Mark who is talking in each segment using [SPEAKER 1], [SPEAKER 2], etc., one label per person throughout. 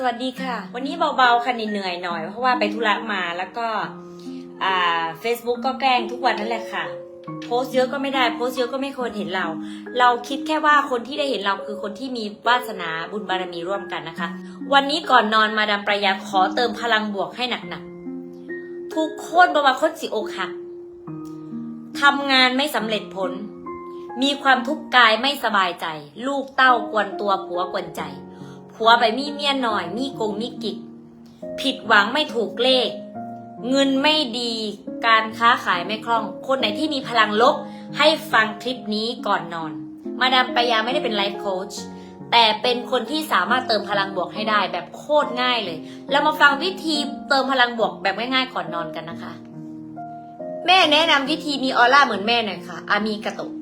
[SPEAKER 1] สวัสดีค่ะ วันนี้เบาๆค่ะเหนื่อยๆหน่อย เพราะว่าไปธุระมาแล้วก็อ่า Facebook ก็แกล้งทุกวันนั่นแหละค่ะ โพสต์เยอะก็ไม่ได้โพสต์เยอะก็ไม่ควรเห็นเรา เราคิดแค่ว่าคนที่ได้เห็นเราคือคนที่มีวาสนาบุญบารมีร่วมกันนะคะ วันนี้ก่อนนอนมาดามประยาขอเติมพลังบวกให้หนักๆทุกคนบว่าคนสิอกหักทำงานไม่สำเร็จผล มีความทุกข์กายไม่สบายใจ ลูกเต้ากวนตัวผัวกวนใจ ผัวไปมีเมียหน่อย มีกงมีกิก ผิดหวังไม่ถูกเลข เงินไม่ดีการค้าขายไม่คล่อง คนไหนที่มีพลังลบให้ฟังคลิปนี้ก่อนนอน มาดามปยาไม่ได้เป็นไลฟ์โค้ชแต่เป็นคนที่สามารถเติมพลังบวกให้ได้แบบโคตรง่ายเลย เรามาฟังวิธีเติมพลังบวกแบบง่ายๆก่อนนอนกันนะคะ แม่แนะนำวิธีมีออร่าเหมือนแม่หน่อยค่ะ อามีกระตุก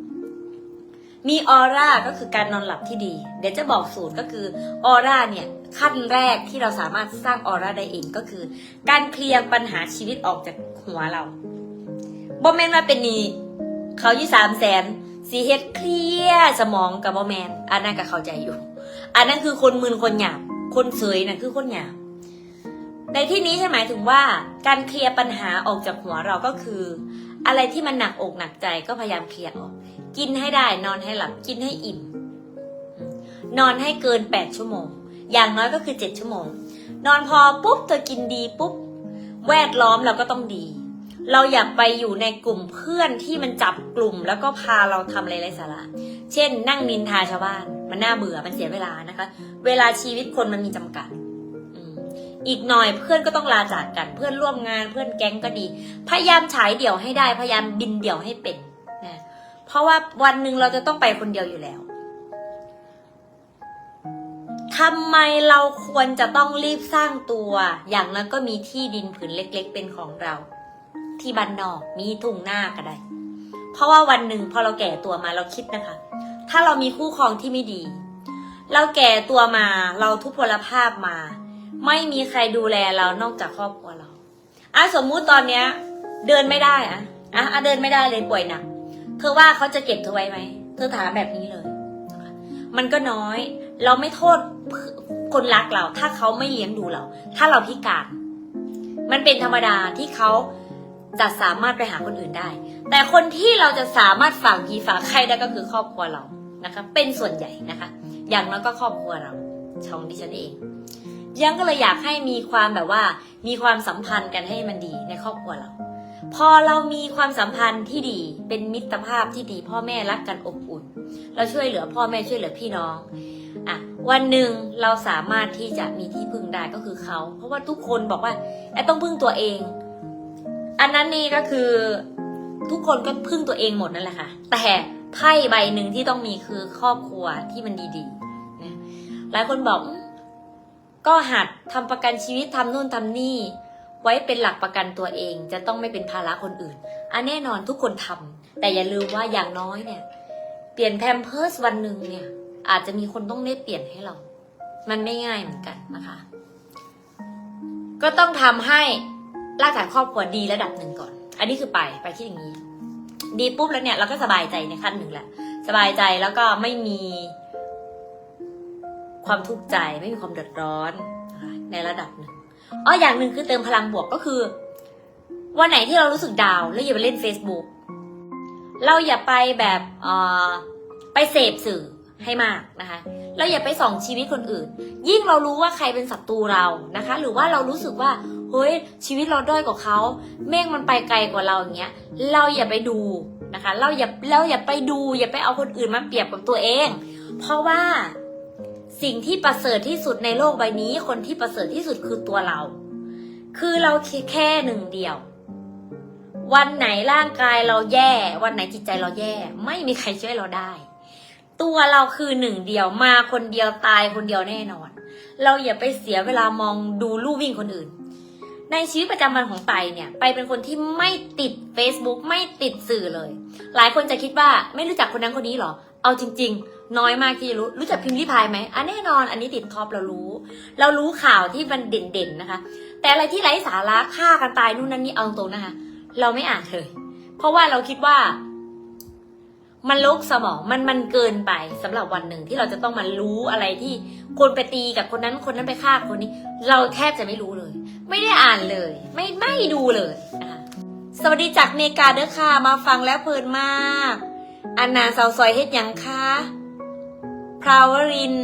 [SPEAKER 1] มีออร่าก็คือการนอนหลับที่ดี เดี๋ยวจะบอกสูตรก็คือออร่าเนี่ยขั้นแรกที่เราสามารถสร้างออร่าได้เองก็คือ การเคลียร์ปัญหาชีวิตออกจากหัวเราบอแมนว่าเป็นนี่เขายี่สามแสนสีเฮ็ดเคลียร์สมองกับบอแมนอันนั้นก็เข้าใจอยู่ อันนั้นคือคนมึนคนหยาบคนเสยนั่นคือคนหยาบในที่นี้ใช่หมายถึงว่าการเคลียร์ปัญหาออกจากหัวเราก็คือ อะไรที่มันหนักอกหนักใจก็พยายามเคลียร์ออก กินให้ได้ นอนให้หลับกินให้อิ่ม นอนให้เกินแปดชั่วโมง อย่างน้อยก็คือเจ็ดชั่วโมง นอนพอปุ๊บเธอกินดีปุ๊บ แวดล้อมเราก็ต้องดี เราอยากไปอยู่ในกลุ่มเพื่อนที่มันจับกลุ่มแล้วก็พาเราทำอะไรไร้สาระ เช่น นั่งนินทาชาวบ้าน มันน่าเบื่อมันเสียเวลานะคะ เวลาชีวิตคนมันมีจำกัดอีกหน่อยเพื่อนก็ต้องลาจากกันเพื่อนร่วมงานเพื่อนแก๊งก็ดี พยายามฉายเดี่ยวให้ได้พยายามบินเดี่ยวให้เป็น ราะว่าวันหนึ่งเราจะต้องไปคนเดียวอยู่แล้วทำไมเราควรจะต้องรีบสร้างตัว อย่างนั้นก็มีที่ดินผืนเล็ก ๆ เป็นของเรา ที่บ้านนอกมีทุ่งหน้าก็ได้ เพราะว่าวันหนึ่งพอเราแก่ตัวมาเราคิดนะคะ ถ้าเรามีคู่ครองที่ไม่ดี เราแก่ตัวมาเราทุพพลภาพมา ไม่มีใครดูแลเรานอกจากครอบครัวเราอะสมมุติตอนเนี้ย เดินไม่ได้อะอะอะเดินไม่ได้เลยป่วยหนัก เธอว่าเขาจะเก็บเธอไว้ไหม เธอถามแบบนี้เลย มันก็น้อย เราไม่โทษคนรักเรา ถ้าเขาไม่เลี้ยงดูเรา ถ้าเราพิการ มันเป็นธรรมดาที่เขาจะสามารถไปหาคนอื่นได้ แต่คนที่เราจะสามารถฝากผีฝากใครได้ก็คือครอบครัวเรา นะคะ เป็นส่วนใหญ่นะคะ อย่างน้อยก็ครอบครัวเราช่องดิฉันเอง ยังก็เลยอยากให้มีความแบบว่า มีความสัมพันธ์กันให้มันดีในครอบครัวเรา พอเรามีความสัมพันธ์ที่ดีเป็นมิตรภาพที่ดี พ่อแม่รักกันอบอุ่น เราช่วยเหลือพ่อแม่ช่วยเหลือพี่น้องอะวันหนึ่งเราสามารถที่จะมีที่พึ่งได้ก็คือเขา เพราะว่าทุกคนบอกว่าไอต้องพึ่งตัวเอง อันนั้นนี่ก็คือทุกคนก็พึ่งตัวเองหมดนั่นแหละค่ะ แต่ไพ่ใบหนึ่งที่ต้องมีคือครอบครัวที่มันดีๆนะหลายคนบอกก็หัดทำประกันชีวิตทำนู่นทำนี่ ไว้เป็นหลักประกันตัวเอง จะต้องไม่เป็นภาระคนอื่นอันแน่นอนทุกคนทำแต่อย่าลืมว่าอย่างน้อยเนี่ย เปลี่ยนแพมเพิร์สวันหนึ่งเนี่ย อาจจะมีคนต้องได้เปลี่ยนให้เรา มันไม่ง่ายเหมือนกันนะคะ ก็ต้องทำให้รากฐานครอบครัวดีระดับหนึ่งก่อน อันนี้คือไปไปที่อย่างนี้ ดีปุ๊บแล้วเนี่ยเราก็สบายใจในขั้นหนึ่งแหละสบายใจแล้วก็ไม่มีความทุกข์ใจไม่มีความเดือดร้อนนะคะในระดับหนึ่ง อ๋ออย่างหนึ่งคือเติมพลังบวกก็คือ วันไหนที่เรารู้สึกดาวแล้วอย่าไปเล่น Facebook เราอย่าไปแบบเอ่อไปเสพสื่อให้มากนะคะ เราอย่าไปส่องชีวิตคนอื่น ยิ่งเรารู้ว่าใครเป็นศัตรูเรานะคะ หรือว่าเรารู้สึกว่าเฮ้ยชีวิตเราด้อยกว่าเขาเมฆมันไปไกลกว่าเราอย่างเงี้ย เราอย่าไปดูนะคะ เราอย่าเราอย่าไปดู อย่าไปเอาคนอื่นมาเปรียบกับตัวเอง เพราะว่า สิ่งที่ประเสริฐที่สุดในโลกใบนี้ คนที่ประเสริฐที่สุดคือตัวเรา คือเราแค่หนึ่งเดียว วันไหนร่างกายเราแย่ วันไหนจิตใจเราแย่ ไม่มีใครช่วยเราได้ ตัวเราคือหนึ่งเดียวมาคนเดียวตายคนเดียวแน่นอน เราอย่าไปเสียเวลามองดูลู่วิ่งคนอื่น ในชีวิตประจำวันของไปเนี่ยไปเป็นคนที่ไม่ติด Facebook ไม่ติดสื่อเลย หลายคนจะคิดว่าไม่รู้จักคนนั้นคนนี้หรอ เอาจริง ๆ น้อยมากที่จะรู้รู้จักพิมพ์ริพายไหมอันแน่นอนอันนี้ติดท็อปเรารู้ เรารู้ข่าวที่มันเด่นๆนะคะ แต่อะไรที่ไร้สาระฆ่ากันตายนู่นนั่นนี่เอาตรงๆนะคะ เราไม่อ่านเลย เพราะว่าเราคิดว่า มันลกสมองมันมันเกินไปสำหรับวันหนึ่งที่เราจะต้องมารู้อะไรที่คนไปตีกับคนนั้นคนนั้นไปฆ่าคนนี้ เราแทบจะไม่รู้เลย ไม่ได้อ่านเลย ไม่ไม่ดูเลยนะคะสวัสดีจากเมกาเด้อค่ะมาฟังแล้วเพลินมากอันนาสาวซอยเฮ็ดหยังคะ พราวริน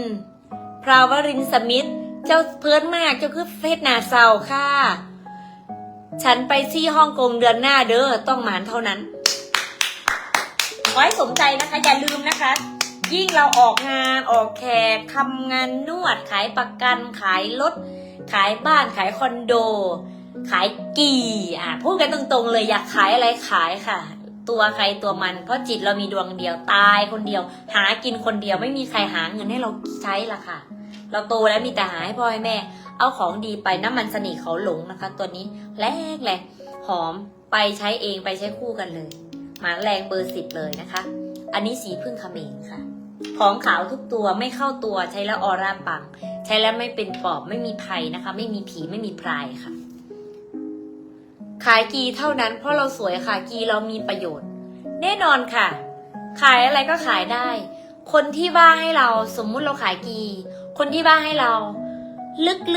[SPEAKER 1] พราวรินสมิธ เจ้าเพลินมากเจ้าคือเฟซนาเซาค่ะ ฉันไปที่ฮ่องกงเดือนหน้าเด้อต้องหมานเท่านั้น ขอให้สมใจนะคะ อย่าลืมนะคะ ยิ่งเราออกงานออกแขกทำงานนวดขายประกันขายรถขายบ้านขายคอนโด ขายกี่อะพูดกันตรงๆเลยอยากขายอะไรขายค่ะ ตัวใครตัวมันเพราะจิตเรามีดวงเดียวตายคนเดียว หากินคนเดียวไม่มีใครหาเงินให้เราใช้ละค่ะ เราโตแล้วมีแต่หาให้พ่อให้แม่ เอาของดีไปน้ำมันสนิทเขาหลงนะคะ ตัวนี้แรกเลยหอมไปใช้เองไปใช้คู่กันเลยหมาแรงเบอร์สิบเลยนะคะ อันนี้สีพึ่งเขมรค่ะ ของขาวทุกตัวไม่เข้าตัวใช้แล้วออร่าปัง ใช้แล้วไม่เป็นปอบไม่มีภัยนะคะ ไม่มีผีไม่มีพรายค่ะ ขายกีเท่านั้นเพราะเราสวยค่ะกีเรามีประโยชน์ แน่นอนค่ะ ขายอะไรก็ขายได้ คนที่บ้าให้เราสมมุติเราขายกี คนที่บ้าให้เรา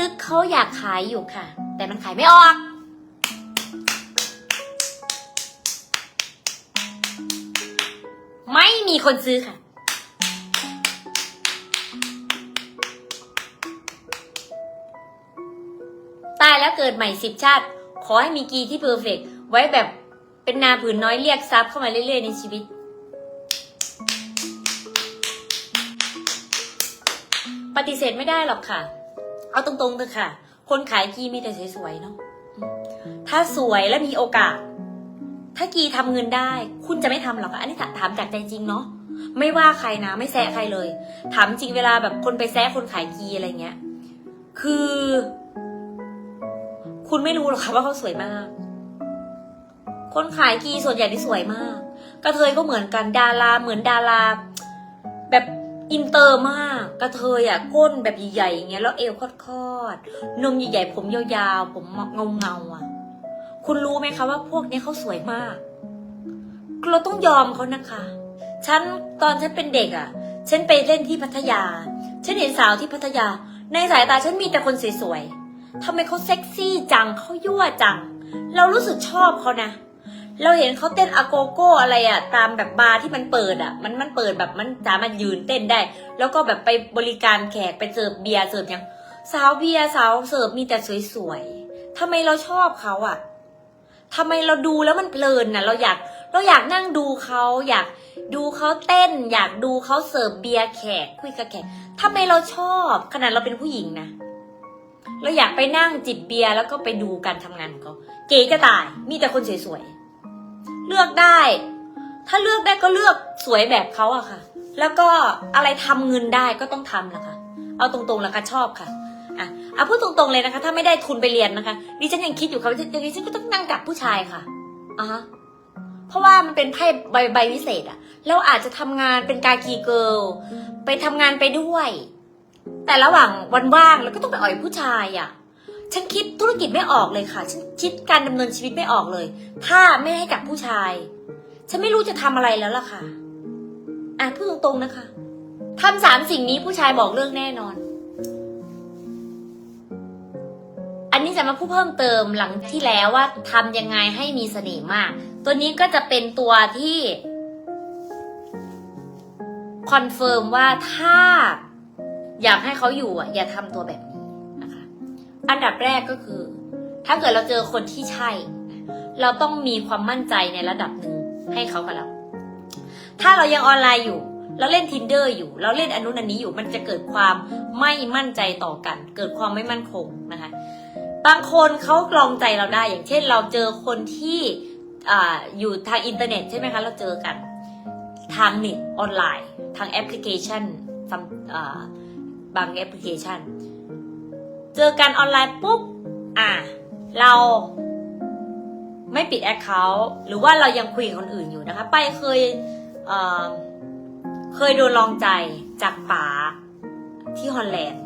[SPEAKER 1] ลึกๆเขาอยากขายอยู่ค่ะ แต่มันขายไม่ออกไม่มีคนซื้อค่ะ ตายแล้วเกิดใหม่สิบชาติ ขอให้มีกีที่เพอร์เฟกไว้แบบเป็นนาผืนน้อยเรียกทรัพย์เข้ามาเรื่อย ๆ ในชีวิต ปฏิเสธไม่ได้หรอกค่ะ เอาตรงๆเถอะค่ะ คนขายกีมีแต่สวยๆเนาะถ้าสวยและมีโอกาส ถ้ากีทำเงินได้ คุณจะไม่ทำหรอกคะอันนี้ถามจากใจจริงเนาะไม่ว่าใครนะ ไม่แซะใครเลย ถามจริงเวลาแบบคนไปแซะคนขายกีอะไรเงี้ย คือ คุณไม่รู้หรอกค่ะว่าเขาสวยมาก คนขายกีส่วนใหญ่ที่สวยมาก กระเทยก็เหมือนกันดาราเหมือนดาราแบบอินเตอร์มาก กระเทยอะก้นแบบใหญ่ๆอย่างเงี้ยแล้วเอวคอดๆนมใหญ่ๆผมยาวๆ ผมเงาๆอะ คุณรู้ไหมคะว่าพวกนี้เขาสวยมาก เราต้องยอมเขานะคะฉันตอนฉันเป็นเด็กอะ ฉันไปเล่นที่พัทยา ฉันเห็นสาวที่พัทยา ในสายตาฉันมีแต่คนสวยๆ ทำไมเขาเซ็กซี่จังเขายั่วจัง เรารู้สึกชอบเขานะเราเห็นเขาเต้นอาโกโก้อะไรอะตามแบบบาร์ที่มันเปิดอะมันมันเปิดแบบมันสามารถยืนเต้นได้ แล้วก็แบบไปบริการแขกไปเสิร์ฟเบียร์เสิร์ฟยังสาวเบียร์สาวเสิร์ฟมีแต่สวยๆทำไมเราชอบเขาอะทำไมเราดูแล้วมันเพลินน่ะ เราอยากเราอยากนั่งดูเขาอยากดูเขาเต้น อยากดูเขาเสิร์ฟเบียร์แขกคุยกับแขกทำไมเราชอบขนาดเราเป็นผู้หญิงนะ เราอยากไปนั่งจิบเบียร์แล้วก็ไปดูการทำงานของเขาเก๋จะตาย มีแต่คนสวยๆ เลือกได้ ถ้าเลือกได้ก็เลือกสวยแบบเขาอะค่ะ แล้วก็อะไรทำเงินได้ก็ต้องทำละค่ะเอาตรงๆแล้วค่ะชอบค่ะอะเอาพูดตรงๆเลยนะคะ ถ้าไม่ได้ทุนไปเรียนนะคะดิฉันยังคิดอยู่ค่ะว่าดิฉันก็ต้องนั่งกับผู้ชายค่ะอะเพราะว่ามันเป็นไพ่ใบใบวิเศษอะแล้วอาจจะทำงานเป็นกากีเกิลไปทำงานไปด้วย แต่ระหว่างวันว่างแล้วก็ต้องไปอ่อยผู้ชายอะ่ะ ฉันคิดธุรกิจไม่ออกเลยค่ะ ฉันคิดการดำเนินชีวิตไม่ออกเลย ถ้าไม่ให้กับผู้ชาย ฉันไม่รู้จะทำอะไรแล้วล่ะค่ะ อะพูดตรงๆนะคะทำสามสิ่งนี้ผู้ชายบอกเรื่องแน่นอน อันนี้จะมาพูดเพิ่มเติมหลังที่แล้วว่าทำยังไงให้มีเสน่ห์มาก ตัวนี้ก็จะเป็นตัวที่คอนเฟิร์มว่าถ้า อยากให้เขาอยู่อะอย่าทำตัวแบบนี้นะคะ อันดับแรกก็คือ ถ้าเกิดเราเจอคนที่ใช่ เราต้องมีความมั่นใจในระดับหนึ่งให้เขากับเรา ถ้าเรายังออนไลน์อยู่ เราเล่น tinder อยู่ เราเล่นอนุนันนี้อยู่ มันจะเกิดความไม่มั่นใจต่อกัน เกิดความไม่มั่นคงนะคะ บางคนเขากลองใจเราได้ อย่างเช่น เราเจอคนที่ออยู่ทางอินเทอร์เน็ตใช่ไหมคะ เราเจอกัน ทางเน็ตออนไลน์ ทางแอปพลิเคชันซัม บางแอปพลิเคชัน เจอกันออนไลน์ปุ๊บ อะ เราไม่ปิดแอคเคาท์หรือว่าเรายังคุยกับคนอื่นอยู่นะคะ ไปเคยเเคยโดนลองใจจากป๋าที่ฮอลแลนด์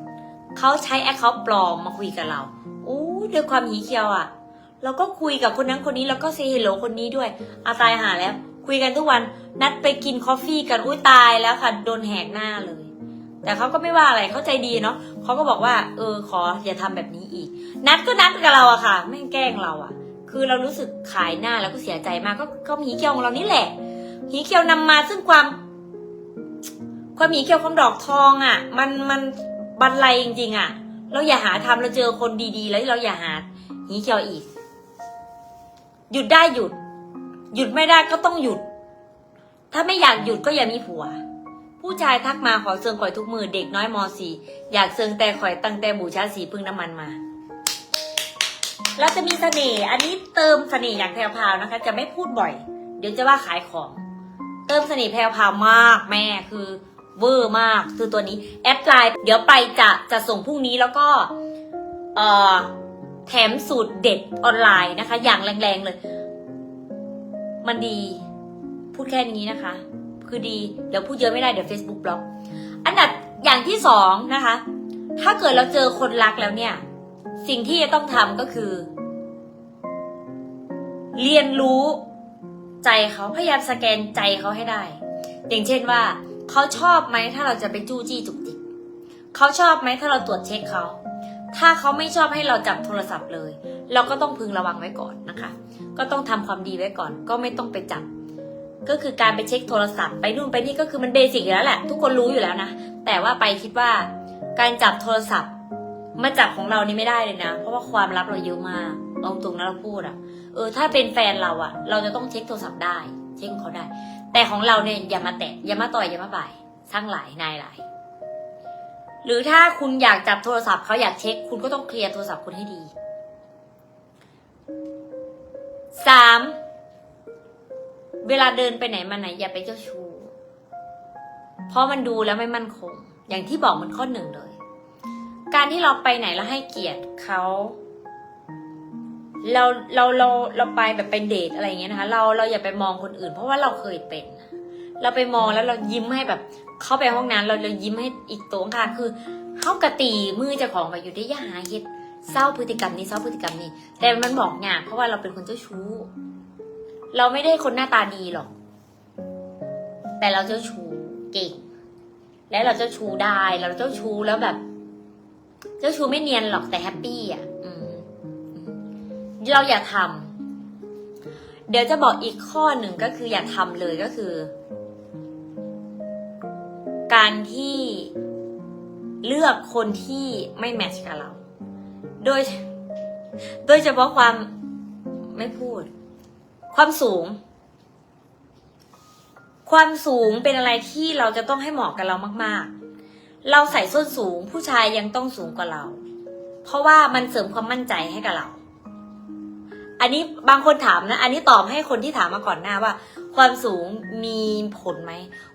[SPEAKER 1] เขาใช้แอคเคาท์ปลอมมาคุยกับเราอู้ด้วยความหีเคียวอะ่ะ เราก็คุยกับคนนั้นคนนี้แล้วก็เซฮัลโลคนนี้ด้วยอาตายหาแล้ว คุยกันทุกวันนัดไปกินคอฟฟี่กันอุ้ยตายแล้วค่ะ โดนแหกหน้าเลย แต่เขาก็ไม่ว่าอะไรเขาใจดีเนาะเขาก็บอกว่า เออขออย่าทำแบบนี้อีก นัดก็นัดกับเราอะค่ะ ไม่แกล้งเราอะคือเรารู้สึกขายหน้าแล้วก็เสียใจมากก็ก็หีเกียวของเรานี่แหละหีเกียวนำมาซึ่งความ ความหีเกียวของดอกทองอะมันมันบันไลจริงๆอะเราอย่าหาทำเราเจอคนดีๆ แล้วเราอย่าหาหีเกียวอีก หยุดได้หยุด หยุดไม่ได้ก็ต้องหยุด ถ้าไม่อยากหยุดก็อย่ามีผัว ผู้ชายทักมาขอเซิงข่อยทุกมือเด็กน้อยมสี่อยากเซิงแต่ข่อยตั้งแต่บูชาสีพึ่งน้ำมันมาเราจะมีเสน่ห์อันนี้เติมเสน่ห์อย่างแพรวพาวนะคะ จะไม่พูดบ่อย เดี๋ยวจะว่าขายของ เติมเสน่ห์แพรวพาวมากแม่คือเวอร์มากคือตัวนี้แอดไลน์เดี๋ยวไปจะจะส่งพรุ่งนี้แล้วก็เอ่อแถมสูตรเด็ดออนไลน์นะคะ อย่างแรงๆเลย มันดี พูดแค่นี้นะคะ คือดี เดี๋ยวพูดเยอะไม่ได้เดี๋ยว Facebook บล็อก อันดับอย่างที่สองนะคะ ถ้าเกิดเราเจอคนรักแล้วเนี่ย สิ่งที่จะต้องทำก็คือ เรียนรู้ใจเขาพยายามสแกนใจเขาให้ได้ อย่างเช่นว่า เขาชอบไหมถ้าเราจะไปจู้จี้จุกจิกเขาชอบไหมถ้าเราตรวจเช็คเขา ถ้าเขาไม่ชอบให้เราจับโทรศัพท์เลย เราก็ต้องพึงระวังไว้ก่อนนะคะ ก็ต้องทำความดีไว้ก่อน ก็ไม่ต้องไปจับ ก็คือการไปเช็คโทรศัพท์ไปนู่นไปนี่ก็คือมันเบสิกอยู่แล้วแหละ ทุกคนรู้อยู่แล้วนะ แต่ว่าไปคิดว่าการจับโทรศัพท์มาจับของเรานี่ไม่ได้เลยนะ เพราะว่าความลับเราเยอะมากเอาตรงนั้นเราพูดอะเออถ้าเป็นแฟนเราอะเราจะต้องเช็คโทรศัพท์ได้ เช็คของเขาได้ แต่ของเราเนี่ยอย่ามาแตะอย่ามาต่อยอย่ามาบ่ายสร้างหลายนายหลาย หรือถ้าคุณอยากจับโทรศัพท์เขาอยากเช็ค คุณก็ต้องเคลียร์โทรศัพท์คุณให้ดีสาม เวลาเดินไปไหนมาไหนอย่าไปเจ้าชู้เพราะมันดูแล้วไม่มั่นคง อย่างที่บอกมันข้อหนึ่งเลย การที่เราไปไหนแล้วให้เกียรติเขาเราเราเราเราไปแบบไปเดทอะไรเงี้ยนะคะ เราเราอย่าไปมองคนอื่น เพราะว่าเราเคยเป็น เราไปมองแล้วเรายิ้มให้แบบ เข้าไปห้องน้ำเราเรายิ้มให้อีกตัวข้างๆคือเข้ากระตีมือเจ้าของไปอยู่ได้ยาหาเฮ็ดเศร้าพฤติกรรมนี้เศร้าพฤติกรรมนี้ แต่มันบอกงานเพราะว่าเราเป็นคนเจ้าชู้ เราไม่ได้คนหน้าตาดีหรอก แต่เราเจ้าชู้เก่ง และเราเจ้าชู้ได้ เราเจ้าชู้แล้วแบบ เจ้าชู้ไม่เนียนหรอกแต่แฮปปี้อะเราอย่าทำเดี๋ยวจะบอกอีกข้อหนึ่งก็คืออย่าทำเลยก็คือ การที่เลือกคนที่ไม่แมทช์กับเรา โดย โดยเฉพาะความไม่พูด ความสูง ความสูงเป็นอะไรที่เราจะต้องให้เหมาะกับเรามาก ๆ เราใส่ส้นสูง ผู้ชายยังต้องสูงกว่าเรา เพราะว่ามันเสริมความมั่นใจให้กับเรา อันนี้บางคนถามนะ อันนี้ตอบให้คนที่ถามมาก่อนหน้าว่า ความสูงมีผลไหม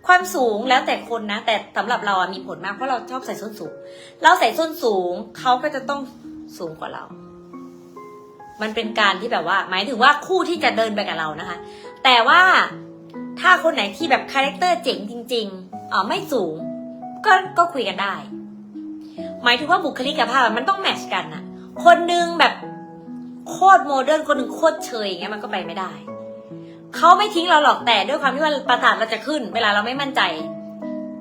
[SPEAKER 1] ความสูงแล้วแต่คนนะ แต่สำหรับเราอะมีผลมากเพราะเราชอบใส่ส้นสูง เราใส่ส้นสูงเขาก็จะต้องสูงกว่าเรา มันเป็นการที่แบบว่า หมายถึงว่าคู่ที่จะเดินไปกับเรานะคะ แต่ว่าถ้าคนไหนที่แบบคาแรคเตอร์เจ๋งจริงๆอ๋อไม่สูง ก็ก็คุยกันได้ หมายถึงว่าบุคลิกภาพมันต้องแมชกันอะคนนึงแบบโคตรโมเดิร์นคนหนึ่งโคตรเชยอย่างเงี้ยมันก็ไปไม่ได้เขาไม่ทิ้งเราหรอกแต่ด้วยความที่ว่าประสาทเราจะขึ้น เวลาเราไม่มั่นใจ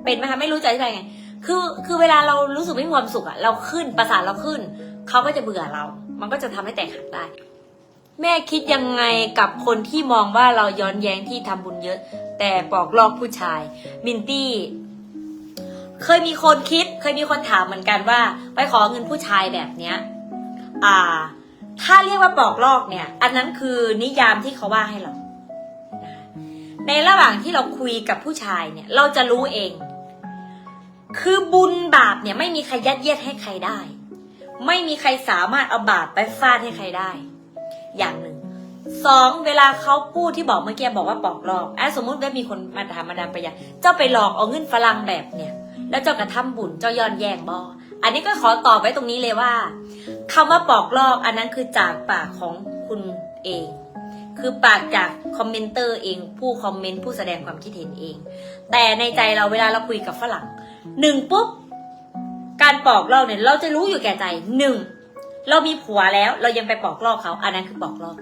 [SPEAKER 1] เป็นไหมคะไม่รู้จะอธิบายไงคือคือเวลาเรารู้สึกไม่มีความสุขอะเราขึ้นประสาทเราขึ้นเขาก็จะเบื่อเรา มันก็จะทำให้แตกหักได้ แม่คิดยังไงกับคนที่มองว่าเราย้อนแย้งที่ทำบุญเยอะ แต่ปอกลอกผู้ชาย มินตี้ เคยมีคนคิด เคยมีคนถามเหมือนกันว่า ไปขอเงินผู้ชายแบบเนี้ย อ่า ถ้าเรียกว่าปอกลอกเนี่ย อันนั้นคือนิยามที่เขาว่าให้เราในระหว่างที่เราคุยกับผู้ชายเนี่ย เราจะรู้เอง คือบุญบาปเนี่ยไม่มีใครยัดเยียดให้ใครได้ ไม่มีใครสามารถเอาบาปไปฟาดให้ใครได้ อย่างหนึ่งสองเวลาเขาพูดที่บอกเมื่อกี้บอกว่าปอกลอกอะสมมุติว่ามีคนมาถามมาดามปยาเจ้าไปหลอกเอาเงินฝรั่งแบบเนี่ย แล้วเจ้ากระทำบุญเจ้าย้อนแย่งบออันนี้ก็ขอตอบไว้ตรงนี้เลยว่าคำว่าปอกลอกอันนั้นคือจากปากของคุณเอง คือปากจากคอมเมนเตอร์เอง ผู้คอมเมนต์ผู้แสดงความคิดเห็นเอง แต่ในใจเราเวลาเราคุยกับฝรั่งหนึ่งปุ๊บ การปอกลอกเนี่ย เราจะรู้อยู่แก่ใจหนึ่งเรามีผัวแล้ว เรายังไปปอกลอกเขา อันนั้นคือปอกลอก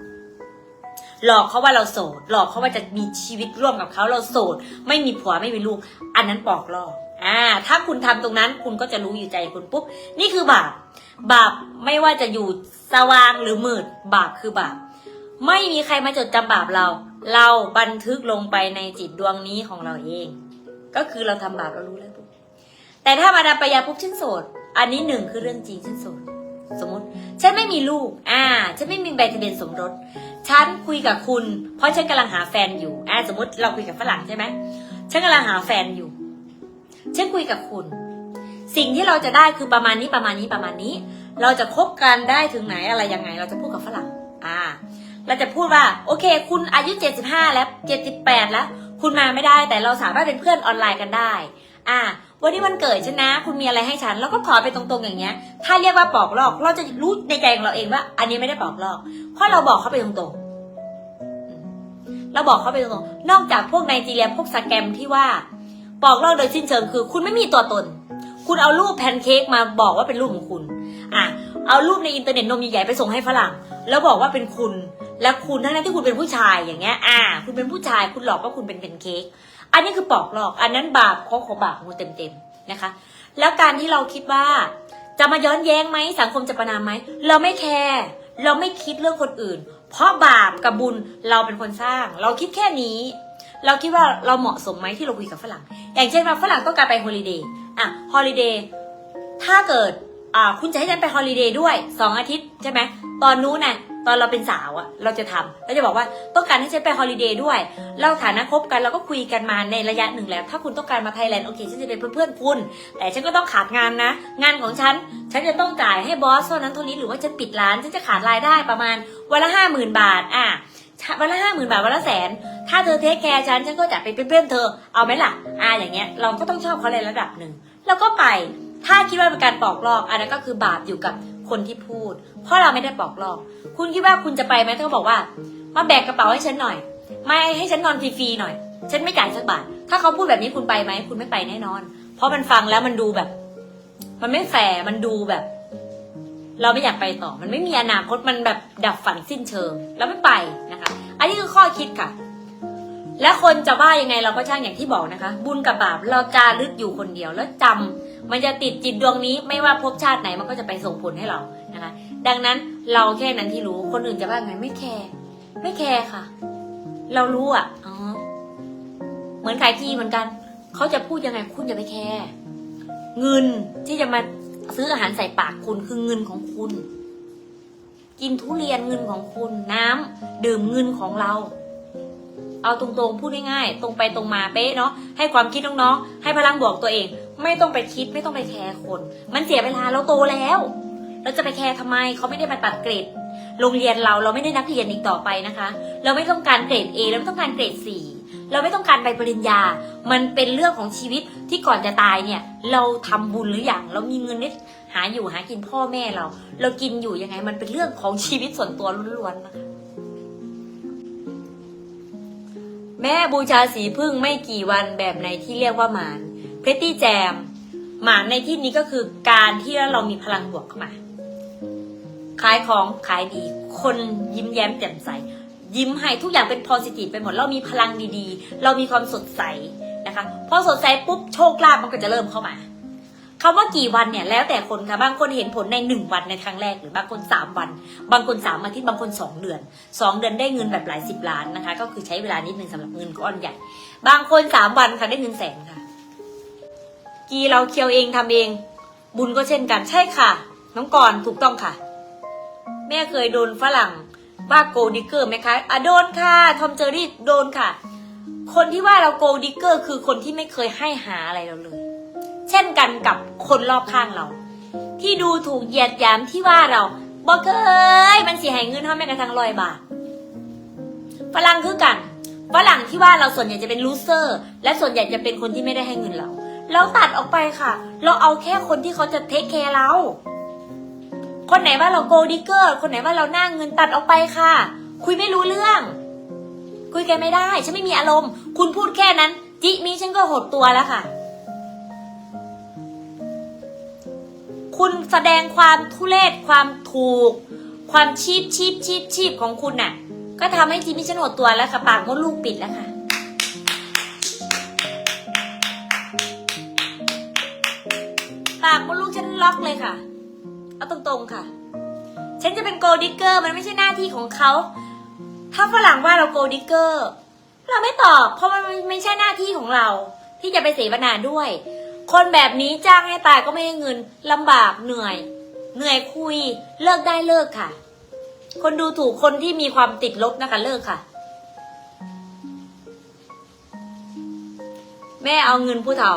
[SPEAKER 1] หลอกเขาว่าเราโสด หลอกเขาว่าจะมีชีวิตร่วมกับเขาเราโสด ไม่มีผัวไม่มีลูก อันนั้นปอกลอกอ่า ถ้าคุณทำตรงนั้น คุณก็จะรู้อยู่ใจคุณปุ๊บ นี่คือบาป บาปไม่ว่าจะอยู่สว่างหรือมืด บาปคือบาป ไม่มีใครมาจดจำบาปเรา เราบันทึกลงไปในจิตดวงนี้ของเราเอง ก็คือเราทำบาปเรารู้แล้ว แต่ถ้ามาดามปายาปุ๊บฉันโสด อันนี้หนึ่งคือเรื่องจริงฉันโสด สมมติ ฉันไม่มีลูก อ่า ฉันไม่มีใบทะเบียนสมรส ฉันคุยกับคุณ เพราะฉันกำลังหาแฟนอยู่ อ่า สมมติเราคุยกับฝรั่งใช่ไหมฉันกำลังหาแฟนอยู่ ฉันคุยกับคุณ สิ่งที่เราจะได้คือประมาณนี้ประมาณนี้ประมาณนี้ เราจะคบกันได้ถึงไหนอะไรยังไง เราจะพูดกับฝรั่ง อ่า เราจะพูดว่าโอเค คุณอายุ 75 แล้ว 78 แล้ว คุณมาไม่ได้แต่เราสามารถเป็นเพื่อนออนไลน์กันได้ อ่า วันนี้วันเกิดฉันนะ คุณมีอะไรให้ฉัน แล้วก็ขอไปตรงๆอย่างเงี้ย ถ้าเรียกว่าปอกลอก เราจะรู้ในใจของเราเองว่า อันนี้ไม่ได้ปอกลอก เพราะเราบอกเขาไปตรงๆ เราบอกเขาไปตรงๆ นอกจากพวกไนจีเรียพวกสแกมที่ว่า ปอกลอกโดยสิ้นเชิงคือ คุณไม่มีตัวตน คุณเอารูปแพนเค้กมาบอกว่าเป็นรูปของคุณ อะ เอารูปในอินเทอร์เน็ตนมใหญ่ๆไปส่งให้ฝรั่ง แล้วบอกว่าเป็นคุณ แล้วคุณทั้งนั้นที่คุณเป็นผู้ชายอย่างเงี้ย อ่า คุณเป็นผู้ชาย คุณหลอกว่าคุณเป็นแพนเค้ก อันนี้คือปอกหลอก อันนั้นบาปข้อขอบาปของคุณเต็มๆนะคะ แล้วการที่เราคิดว่า จะมาย้อนแย้งไหมสังคมจะประนามไหมเราไม่แคร์เราไม่คิดเรื่องคนอื่น เพราะบาปกับบุญเราเป็นคนสร้าง เราคิดแค่นี้ เราคิดว่าเราเหมาะสมไหมที่เราคุยกับฝรั่ง อย่างเช่นว่าฝรั่งต้องการไปฮอลิเดย์อะฮอลิเดย์ถ้าเกิดอ่าคุณจะให้ฉันไปฮอลิเดย์ด้วยสองอาทิตย์ใช่ไหมตอนนู้นน่ะ ตอนเราเป็นสาวอะเราจะทำเราจะบอกว่าต้องการให้ฉันไปฮอลิเดย์ด้วย เราฐานะคบกันเราก็คุยกันมาในระยะหนึ่งแล้ว ถ้าคุณต้องการมาไทยแลนด์โอเคฉันจะเป็นเพื่อนๆคุณ แต่ฉันก็ต้องขาดงานนะ งานของฉัน ฉันจะต้องจ่ายให้บอสเท่านั้นเท่านี้หรือว่าฉันปิดร้านฉันจะขาดรายได้ประมาณวันละห้าหมื่นบาทอะวันละห้าหมื่นบาทวันละแสน ถ้าเธอเทคแคร์ฉันฉันก็จะไปเป็นเพื่อนเธอ เอาไหมล่ะ อ่าอย่างเงี้ย เราก็ต้องชอบเขาในระดับหนึ่ง แล้วก็ไป ถ้าคิดว่าเป็นการปอกลอก อันนั้นก็คือบาปอยู่กับ คนที่พูด เพราะเราไม่ได้ปอกลอก คุณคิดว่าคุณจะไปไหมเธอบอกว่า มาแบกกระเป๋าให้ฉันหน่อย ไม่ให้ฉันนอนฟรีๆหน่อย ฉันไม่จ่ายสักบาท ถ้าเขาพูดแบบนี้คุณไปไหม คุณไม่ไปแน่นอน เพราะมันฟังแล้วมันดูแบบ มันไม่แฟร์มันดูแบบ เราไม่อยากไปต่อ มันไม่มีอนาคต มันแบบดับฝันสิ้นเชิง แล้วไม่ไปนะคะ อันนี้คือข้อคิดค่ะ และคนจะว่ายังไงเราก็ช่างอย่างที่บอกนะคะ บุญกับบาปเราจารึกอยู่คนเดียวแล้วจำ มันจะติดจิตดวงนี้ไม่ว่าภพชาติไหนมันก็จะไปส่งผลให้เรานะคะ ดังนั้นเราแค่นั้นที่รู้คนอื่นจะว่าไงไม่แคร์ไม่แคร์ค่ะ เรารู้อะอ๋อเหมือนขายที่เหมือนกันเขาจะพูดยังไงคุณอย่าไปแคร์เงินที่จะมาซื้ออาหารใส่ปากคุณคือเงินของคุณ กินทุเรียนเงินของคุณ น้ำดื่มเงินของเรา เอาตรงๆ พูดง่ายๆ ตรงไปตรงมาเป๊ะเนาะ ให้ความคิดน้องๆ ให้พลังบวกตัวเอง ไม่ต้องไปคิดไม่ต้องไปแคร์คน มันเสียเวลาเราโตแล้ว เราจะไปแคร์ทำไมเขาไม่ได้มาตัดเกรด โรงเรียนเราเราไม่ได้นักเรียนอีกต่อไปนะคะ เราไม่ต้องการเกรด A เราไม่ต้องการเกรด 4 เราไม่ต้องการใบปริญญา มันเป็นเรื่องของชีวิตที่ก่อนจะตายเนี่ย เราทำบุญหรืออยัง เรามีเงินนิดหาอยู่หากินพ่อแม่เรา เรากินอยู่ยังไง มันเป็นเรื่องของชีวิตส่วนตัวล้วนๆนะคะ แม่บูชาสีพึ่งไม่กี่วันแบบในที่เรียกว่าหมานเพรตตี้แจม หมานในที่นี้ก็คือการที่เรามีพลังบวกเข้ามา ขายของขายดี คนยิ้มแย้มแจ่มใส ยิ้มให้ทุกอย่างเป็นโพซิทีฟไปหมด เรามีพลังดีๆ เรามีความสดใสนะคะ พอสดใสปุ๊บโชคลาภมันก็จะเริ่มเข้ามา คำว่ากี่วันเนี่ยแล้วแต่คนค่ะบางคนเห็นผลในหนึ่งวันในครั้งแรกหรือบางคนสามวัน บางคนสามอาทิตย์บางคนสองเดือนสองเดือนได้เงินแบบหลายสิบล้านนะคะ ก็คือใช้เวลานิดนึงสำหรับเงินก้อนใหญ่ บางคนสามวันค่ะได้เงินแสนค่ะ กีเราเคียวเองทำเอง บุญก็เช่นกันใช่ค่ะ น้องกรณ์ถูกต้องค่ะ แม่เคยโดนฝรั่งว่าโกดิเกอร์ไหมคะอะโดนค่ะทอมเจอรี่โดนค่ะ คนที่ว่าเราโกดิเกอร์คือคนที่ไม่เคยให้หาอะไรเราเลย เช่นกันกับคนรอบข้างเรา ที่ดูถูกเหยียดหยามที่ว่าเราบอกเคยมันเสียหายเงินเท่าแม้กระทั่งร้อยบาทฝรั่งคือกันฝรั่งที่ว่าเราส่วนใหญ่จะเป็นลูเซอร์ และส่วนใหญ่จะเป็นคนที่ไม่ได้ให้เงินเรา เราตัดออกไปค่ะ เราเอาแค่คนที่เขาจะเทคแคร์เรา คนไหนว่าเราโกดิเกอร์ คนไหนว่าเราหน้าเงินตัดออกไปค่ะ คุยไม่รู้เรื่อง คุยกันไม่ได้ ฉันไม่มีอารมณ์ คุณพูดแค่นั้น จิมีฉันก็หดตัวแล้วค่ะ คุณแสดงความทุเลศความถูก ความชีพชีพชีพชีพของคุณน่ะ ก็ทำให้จิมมี่ฉันหดตัวแล้วค่ะ ปากมดลูกปิดแล้วค่ะ ปากมดลูกฉันล็อกเลยค่ะ เอาตรงๆค่ะ ฉันจะเป็นโกลดิกเกอร์มันไม่ใช่หน้าที่ของเขา ถ้าฝรั่งว่าเราโกลดิกเกอร์ เราไม่ตอบ เพราะมันไม่ใช่หน้าที่ของเรา ที่จะไปเสวนาด้วย คนแบบนี้จ้างให้ตายก็ไม่ให้เงินลำบากเหนื่อย เหนื่อยคุย เลิกได้เลิกค่ะ คนดูถูกคนที่มีความติดลบนะคะเลิกค่ะ แม่เอาเงินผู้เฒ่า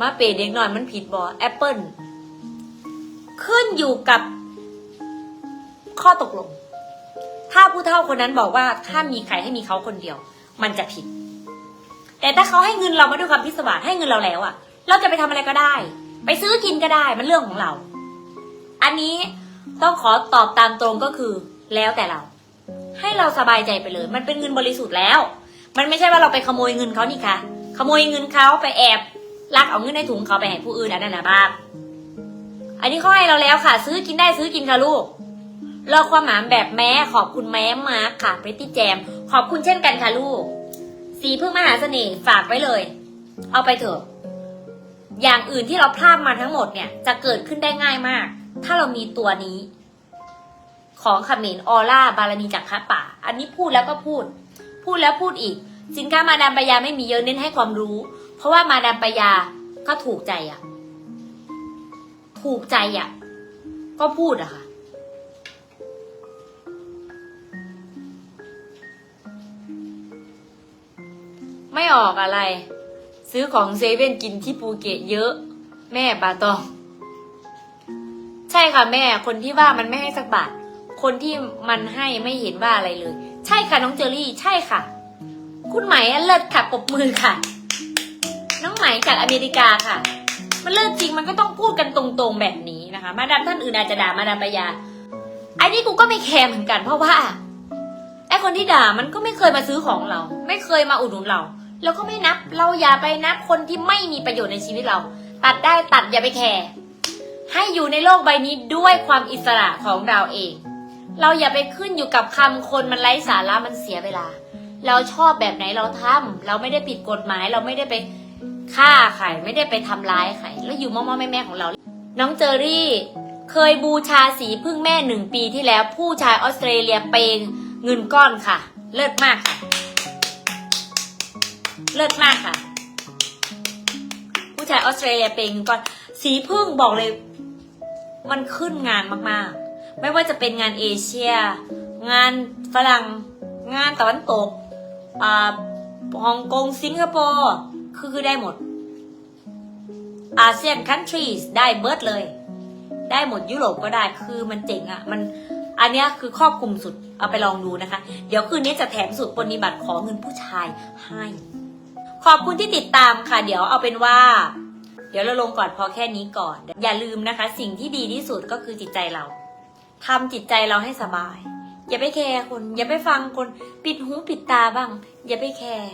[SPEAKER 1] มาเปย์เด็กหน่อยมันผิดบอแอปเปิลขึ้นอยู่กับข้อตกลง ถ้าผู้เฒ่าคนนั้นบอกว่าถ้ามีใครให้มีเขาคนเดียว มันจะผิด แต่ถ้าเขาให้เงินเรามาด้วยความพิศวาสให้เงินเราแล้วอะ เราจะไปทำอะไรก็ได้ ไปซื้อกินก็ได้มันเรื่องของเรา อันนี้ต้องขอตอบตามตรงก็คือ แล้วแต่เรา ให้เราสบายใจไปเลย มันเป็นเงินบริสุทธิ์แล้ว มันไม่ใช่ว่าเราไปขโมยเงินเขานี่ค่ะขโมยเงินเขาไปแอบลักเอาเงินในถุงเขาไปให้ผู้อื่นอันนั้นนะบ้าอันนี้เขาให้เราแล้วค่ะ ซื้อกินได้ซื้อกินค่ะลูกเราความหมายแบบแม้ขอบคุณแม้มาร์คค่ะพริตตี้แจม ขอบคุณเช่นกันค่ะลูก สีพึ่งมหาเสน่ห์ฝากไว้เลย เอาไปเถอะ อย่างอื่นที่เราพลาดมาทั้งหมดเนี่ย จะเกิดขึ้นได้ง่ายมาก ถ้าเรามีตัวนี้ ของขมินออร่าบารมีจากพระป่า อันนี้พูดแล้วก็พูด พูดแล้วพูดอีก สินค้ามาดามปยาไม่มีเยอะเน้นให้ความรู้ เพราะว่ามาดามปยาก็ถูกใจอะถูกใจอะก็พูดอะค่ะไม่ออกอะไร ซื้อของเซเว่นกินที่ภูเก็ตเยอะ แม่บาตอง ใช่ค่ะแม่ คนที่ว่ามันไม่ให้สักบาท คนที่มันให้ไม่เห็นว่าอะไรเลย ใช่ค่ะน้องเจอรี่ ใช่ค่ะ คุณไหมเลิศค่ะปบมือค่ะ น้องไหมจากอเมริกาค่ะ มันเลิศจริงมันก็ต้องพูดกันตรงๆแบบนี้นะคะ มาดามท่านอื่นอาจจะด่ามาดามปยาอันนี้กูก็ไม่แคร์เหมือนกันเพราะว่าไอคนที่ด่ามันก็ไม่เคยมาซื้อของเรา ไม่เคยมาอุดหนุนเรา แล้วก็ไม่นับ เราอย่าไปนับคนที่ไม่มีประโยชน์ในชีวิตเรา ตัดได้ตัดอย่าไปแคร์ให้อยู่ในโลกใบนี้ด้วยความอิสระของเราเอง เราอย่าไปขึ้นอยู่กับคำคนมันไร้สาระมันเสียเวลา เราชอบแบบไหนเราทำเราไม่ได้ผิดกฎหมายเราไม่ได้ไปฆ่าใครไม่ได้ไปทำร้ายใครแล้วอยู่มอมๆแม่ๆของเรา น้องเจอรี่ เคยบูชาสีพึ่งแม่หนึ่งปีที่แล้วผู้ชายออสเตรเลียเปย์เงินก้อนค่ะ เลิศมากค่ะ เลิศมากค่ะ ผู้ชายออสเตรเลียเปย์เงินก้อนสีพึ่งบอกเลย มันขึ้นงานมากๆ ไม่ว่าจะเป็นงานเอเชีย งานฝรั่งงานตะวันตกอ่าฮ่องกงสิงคโปร์คือได้หมดอาเซียนคันทรีสได้เบิร์ดเลย ได้หมดยุโรปก็ได้คือมันเจ๋งอะ่ะมันอันนี้คือครอบคลุมสุด เอาไปลองดูนะคะ เดี๋ยวคืนนี้จะแถมสูตรปฏิบัติขอเงินผู้ชายให้ ขอบคุณที่ติดตามค่ะ เดี๋ยวเอาเป็นว่า เดี๋ยวเราลงก่อนพอแค่นี้ก่อน อย่าลืมนะคะ สิ่งที่ดีที่สุดก็คือจิตใจเราทำจิตใจเราให้สบาย อย่าไปแคร์คน อย่าไปฟังคนปิดหูปิดตาบ้าง อย่าไปแคร์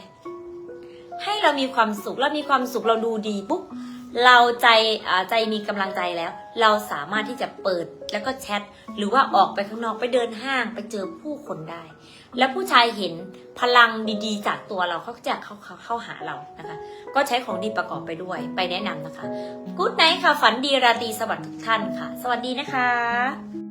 [SPEAKER 1] ให้เรามีความสุขเรามีความสุขเราดูดีปุ๊บเราใจใจมีกำลังใจแล้ว เราสามารถที่จะเปิดแล้วก็แชทหรือว่าออกไปข้างนอกไปเดินห้างไปเจอผู้คนได้ แล้วผู้ชายเห็นพลังดีๆ จากตัวเราเขาจะเข้าเข้าเข้าหาเรานะคะ ก็ใช้ของดีประกอบไปด้วย ไปแนะนำนะคะกู๊ดไนท์ค่ะฝันดีราตรีสวัสดิ์ทุกท่านค่ะ สวัสดีนะคะ